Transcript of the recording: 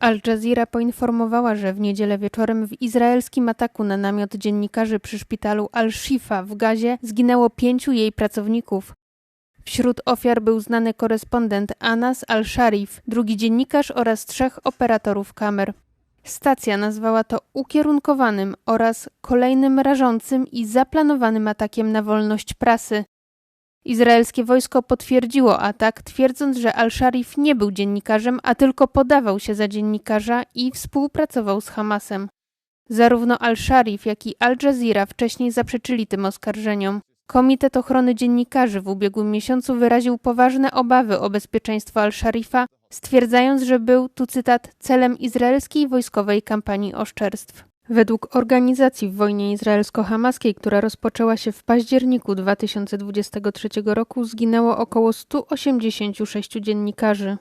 Al Jazeera poinformowała, że w niedzielę wieczorem w izraelskim ataku na namiot dziennikarzy przy szpitalu Al-Shifa w Gazie zginęło pięciu jej pracowników. Wśród ofiar był znany korespondent Anas Al-Sharif, drugi dziennikarz oraz trzech operatorów kamer. Stacja nazwała to ukierunkowanym oraz kolejnym rażącym i zaplanowanym atakiem na wolność prasy. Izraelskie wojsko potwierdziło atak, twierdząc, że Al-Sharif nie był dziennikarzem, a tylko podawał się za dziennikarza i współpracował z Hamasem. Zarówno Al-Sharif, jak i Al Jazeera wcześniej zaprzeczyli tym oskarżeniom. Komitet Ochrony Dziennikarzy w ubiegłym miesiącu wyraził poważne obawy o bezpieczeństwo Al-Sharifa, stwierdzając, że był, tu cytat, celem izraelskiej wojskowej kampanii oszczerstw. Według organizacji w wojnie izraelsko-hamaskiej, która rozpoczęła się w październiku 2023 roku, zginęło około 186 dziennikarzy.